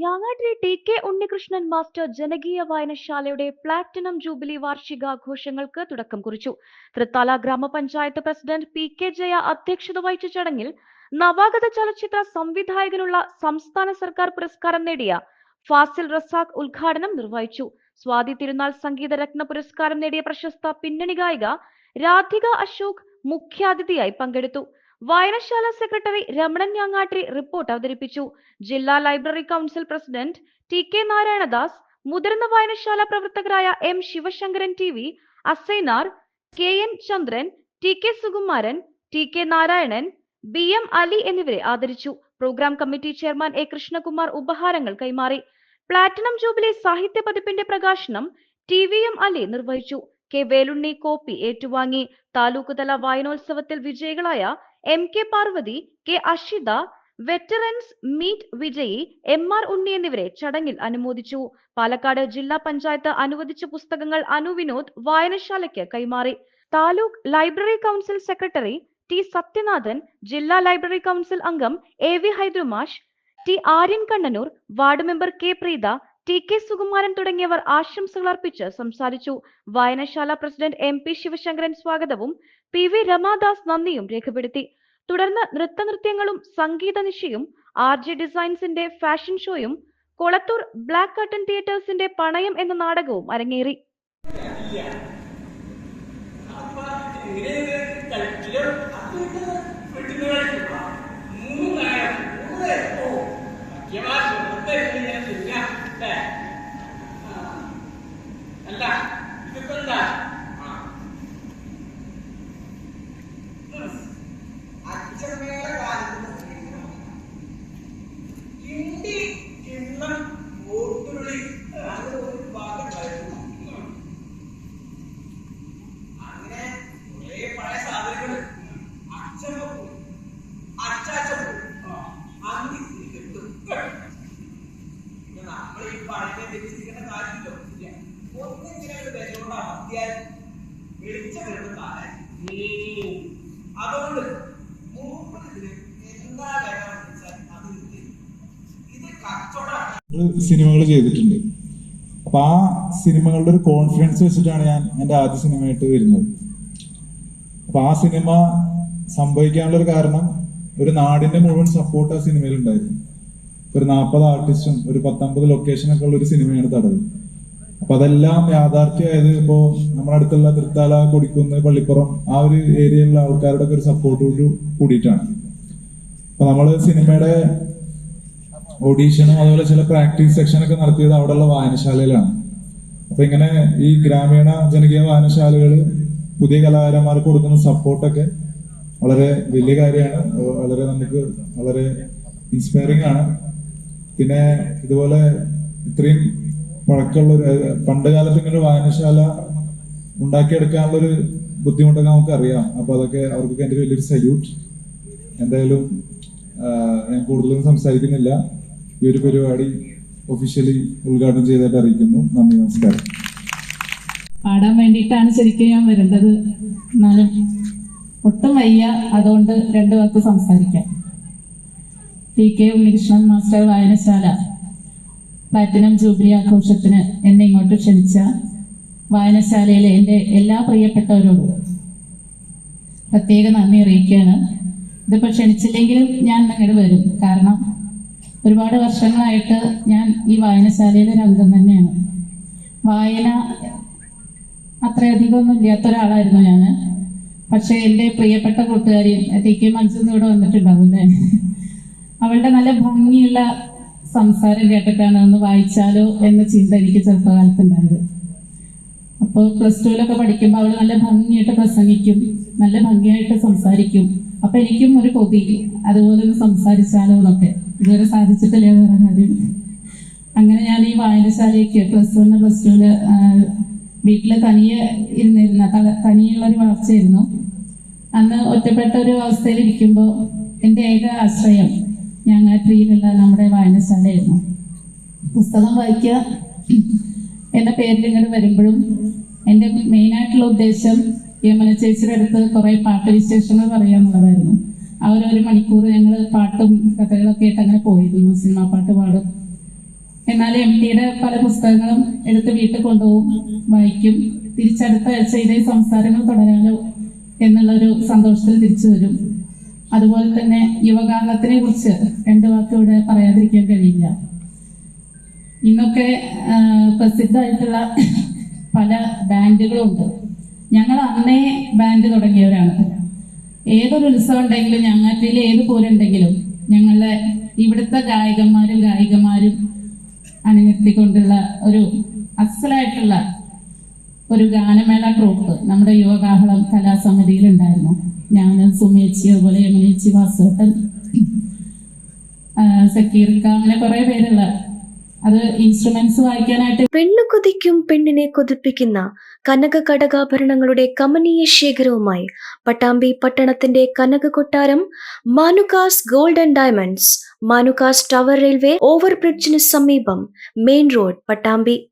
Njangattiri T K Unnikrishnan master ജനകീയ വായനശാലയുടെ platinum jubilee വാർഷികാഘോഷങ്ങൾക്ക് തുടക്കം കുറിച്ചു. തൃത്താല ഗ്രാമപഞ്ചായത്ത് പ്രസിഡന്റ് പി കെ ജയ അധ്യക്ഷത വഹിച്ച ചടങ്ങിൽ നവാഗത ചലച്ചിത്ര സംവിധായകനുള്ള സംസ്ഥാന സർക്കാർ പുരസ്കാരം നേടിയ ഫാസിൽ റസാഖ് ഉദ്ഘാടനം നിർവഹിച്ചു. സ്വാതി തിരുനാൾ സംഗീത രത്ന പുരസ്കാരം നേടിയ പ്രശസ്ത പിന്നണി ഗായിക രാധിക അശോക് മുഖ്യാതിഥിയായി പങ്കെടുത്തു. വായനശാല സെക്രട്ടറി രമണൻ ഞാങ്ങാട്ടി റിപ്പോർട്ട് അവതരിപ്പിച്ചു. ജില്ലാ library council president T K Narayanadas മുതിർന്ന വായനശാല പ്രവർത്തകരായ M Sivasankaran T V Asainar K N Chandran T K Sukumaran T K Narayanan B M Ali എന്നിവരെ ആദരിച്ചു. Programme committee chairman A Krishnakumar ഉപഹാരങ്ങൾ കൈമാറി. പ്ലാറ്റിനം ജൂബിലി സാഹിത്യ പതിപ്പിന്റെ പ്രകാശനം ടി വി എം അലി നിർവഹിച്ചു. K വേലുണ്ണി copy ഏറ്റുവാങ്ങി. താലൂക്ക് തല വായനോത്സവത്തിൽ വിജയികളായ M K Parvathi K Ashitha veterans meet വിജയി എം ആർ ഉണ്ണി എന്നിവരെ ചടങ്ങിൽ അനുമോദിച്ചു. പാലക്കാട് ജില്ലാ പഞ്ചായത്ത് അനുവദിച്ച പുസ്തകങ്ങൾ അനു വിനോദ് വായനശാലയ്ക്ക് കൈമാറി. Taluk library council secretary T Sathyanathan ജില്ലാ ലൈബ്രറി കൗൺസിൽ അംഗം A V Hydramash T Aryan Kannanur ward member K Preetha T K Sukumaran തുടങ്ങിയവർ ആശംസകൾ അർപ്പിച്ച് സംസാരിച്ചു. വായനശാല പ്രസിഡന്റ് എം പി ശിവശങ്കരൻ സ്വാഗതവും പി വി രമാദാസ് നന്ദിയും രേഖപ്പെടുത്തി. തുടർന്ന് നൃത്തനൃത്യങ്ങളും സംഗീത നിശയും ആർ ജെ ഡിസൈൻസിന്റെ ഫാഷൻ ഷോയും കൊളത്തൂർ ബ്ലാക്ക് കട്ടൺ തിയേറ്റേഴ്സിന്റെ പണയം എന്ന നാടകവും അരങ്ങേറി. ഇല്ല സിനിമകൾ ചെയ്തിട്ടുണ്ട്. അപ്പൊ ആ സിനിമകളുടെ ഒരു കോൺഫിഡൻസ് വെച്ചിട്ടാണ് ഞാൻ എന്റെ ആദ്യ സിനിമയായിട്ട് വരുന്നത്. അപ്പൊ ആ സിനിമ സംഭവിക്കാനുള്ള ഒരു കാരണം ഒരു നാടിന്റെ മുഴുവൻ സപ്പോർട്ട് ആ സിനിമയിൽ ഉണ്ടായിരുന്നു. ഒരു നാൽപ്പത് ആർട്ടിസ്റ്റും ഒരു പത്തൊമ്പത് ലൊക്കേഷനൊക്കെ ഉള്ള ഒരു സിനിമയാണ് തടവ്. അപ്പൊ അതെല്ലാം യാഥാർത്ഥ്യമായത് ഇപ്പോ നമ്മുടെ അടുത്തുള്ള തൃത്താല കൊടിക്കുന്ന് പള്ളിപ്പുറം ആ ഒരു ഏരിയയിലുള്ള ആൾക്കാരുടെ ഒക്കെ ഒരു സപ്പോർട്ടോട് കൂടിയിട്ടാണ്. അപ്പൊ നമ്മൾ സിനിമയുടെ ഓഡീഷനും അതുപോലെ ചില പ്രാക്ടീസ് സെക്ഷനൊക്കെ നടത്തിയത് അവിടെയുള്ള വായനശാലയിലാണ്. അപ്പൊ ഇങ്ങനെ ഈ ഗ്രാമീണ ജനകീയ വായനശാലകൾ പുതിയ കലാകാരന്മാർക്ക് കൊടുക്കുന്ന സപ്പോർട്ടൊക്കെ വളരെ വലിയ കാര്യമാണ്. വളരെ നമുക്ക് വളരെ ഇൻസ്പയറിംഗ് ആണ്. പിന്നെ ഇതുപോലെ ഇത്രയും വഴക്കുള്ള ഒരു പണ്ട് കാലത്ത് ഇങ്ങനെ വായനശാല ഉണ്ടാക്കിയെടുക്കാനുള്ള ഒരു ബുദ്ധിമുട്ടൊക്കെ നമുക്ക് അറിയാം അപ്പൊ അതൊക്കെ അവർക്കൊക്കെ എന്റെ വലിയൊരു സല്യൂട്ട്. എന്തായാലും ഞാൻ കൂടുതലൊന്നും സംസാരിക്കുന്നില്ല. ഈ ഒരു പരിപാടി ഒഫീഷ്യലി ഉദ്ഘാടനം ചെയ്തായിട്ട് അറിയിക്കുന്നു. നന്ദി നമസ്കാരം. പാടാൻ വേണ്ടിയിട്ടാണ് ശരിക്കും ഞാൻ വരേണ്ടത്. എന്നാലും ഒട്ടും വയ്യ. അതുകൊണ്ട് രണ്ടു വാക്ക് സംസാരിക്കാം. ടി കെ ഉണ്ണികൃഷ്ണൻ മാസ്റ്റർ വായനശാല പ്ലാറ്റിനം ജൂബിലി ആഘോഷത്തിന് എന്നെ ഇങ്ങോട്ട് ക്ഷണിച്ച വായനശാലയിലെ എന്റെ എല്ലാ പ്രിയപ്പെട്ടവരോടും പ്രത്യേക നന്ദി അറിയിക്കുകയാണ്. ഇതിപ്പോൾ ക്ഷണിച്ചില്ലെങ്കിലും ഞാൻ അങ്ങോട്ട് വരും. കാരണം ഒരുപാട് വർഷങ്ങളായിട്ട് ഞാൻ ഈ വായനശാലയിലെ ഒരു അംഗം തന്നെയാണ്. വായന അത്രയധികം ഒന്നും ഇല്ലാത്ത ഒരാളായിരുന്നു ഞാൻ പക്ഷേ എന്റെ പ്രിയപ്പെട്ട കൂട്ടുകാരി ടി കെ മഞ്ജു ഇവിടെ വന്നിട്ടുണ്ടാവില്ലേ അവളുടെ നല്ല ഭംഗിയുള്ള സംസാരം കേട്ടിട്ടാണ് ഒന്ന് വായിച്ചാലോ എന്ന ചിന്ത എനിക്ക് ചെറുപ്പകാലത്തുണ്ടായത്. അപ്പോൾ പ്ലസ് ടുവിലൊക്കെ പഠിക്കുമ്പോൾ അവൾ നല്ല ഭംഗിയായിട്ട് പ്രസംഗിക്കും നല്ല ഭംഗിയായിട്ട് സംസാരിക്കും. അപ്പൊ എനിക്കും ഒരു കൊതി അതുപോലെ ഒന്ന് സംസാരിച്ചാലോ എന്നൊക്കെ. ഇതുവരെ സാധിച്ചിട്ടില്ല വേറെ കാര്യം. അങ്ങനെ ഞാൻ ഈ വായനശാലയ്ക്ക് പ്ലസ് വണ് പ്ലസ് ടുവിൽ വീട്ടിൽ തനിയെ ഇരുന്നിരുന്ന തനിയുള്ള ഒരു വളർച്ചയായിരുന്നു. അന്ന് ഒറ്റപ്പെട്ട ഒരു അവസ്ഥയിൽ ഇരിക്കുമ്പോൾ എന്റെ ഏക ആശ്രയം ഞങ്ങാട്രിയിലുള്ള നമ്മുടെ വായനശാലയായിരുന്നു പുസ്തകം വായിക്കുക. എന്റെ പേരിൽ ഇങ്ങനെ വരുമ്പോഴും എന്റെ മെയിനായിട്ടുള്ള ഉദ്ദേശം യമന ചേച്ചിയുടെ അടുത്ത് കുറേ പാട്ട് വിശേഷങ്ങൾ പറയാന്നുള്ളതായിരുന്നു. ആ ഒരു ഒരു മണിക്കൂർ ഞങ്ങൾ പാട്ടും കഥകളൊക്കെ ആയിട്ട് അങ്ങനെ പോയിരുന്നു. സിനിമാ പാട്ട് പാടും. എന്നാൽ എം ടിയുടെ പല പുസ്തകങ്ങളും എടുത്ത് വീട്ടിൽ കൊണ്ടുപോകും വായിക്കും. തിരിച്ചടുത്ത ആഴ്ച ഇതേ സംസാരങ്ങൾ തുടരാലോ എന്നുള്ളൊരു സന്തോഷത്തിൽ തിരിച്ചു വരും. അതുപോലെ തന്നെ യുവകാലത്തിനെ കുറിച്ച് രണ്ട് വാക്ക് ഇവിടെ പറയാതിരിക്കാൻ കഴിയില്ല. ഇന്നൊക്കെ പ്രസിദ്ധമായിട്ടുള്ള പല ബാൻഡുകളുണ്ട് ഞങ്ങൾ അന്നേ ബാൻഡ് തുടങ്ങിയവരാണ്. ഏതൊരു ഉത്സവം ഉണ്ടെങ്കിലും ഞങ്ങളുടെ ഏത് പോരുണ്ടെങ്കിലും ഞങ്ങളുടെ ഇവിടുത്തെ ഗായകന്മാരും ഗായികമാരും അണിനിർത്തിക്കൊണ്ടുള്ള ഒരു അസലായിട്ടുള്ള ഒരു ഗാനമേള ട്രൂപ്പ് നമ്മുടെ യുവകാഹളം കലാസമിതിയിൽ ഉണ്ടായിരുന്നു ഞാൻ സുമേച്ചി അതുപോലെ യമുനേച്ചി വാസുട്ടൻ സക്കീർക്ക അങ്ങനെ കുറെ പേരുള്ള അത് ഇൻസ്ട്രുമെന്റ്സ് വായിക്കാനായിട്ട് പെണ്ണു കൊതിക്കും പെണ്ണിനെ കൊതിപ്പിക്കുന്ന കനക കടകാഭരണങ്ങളുടെ കമനീയ ശേഖരവുമായി പട്ടാമ്പി പട്ടണത്തിന്റെ Kanaka Kottaram Manukas gold and diamonds Manukas tower railway ഓവർബ്രിഡ്ജിന് സമീപം മെയിൻ റോഡ് പട്ടാമ്പി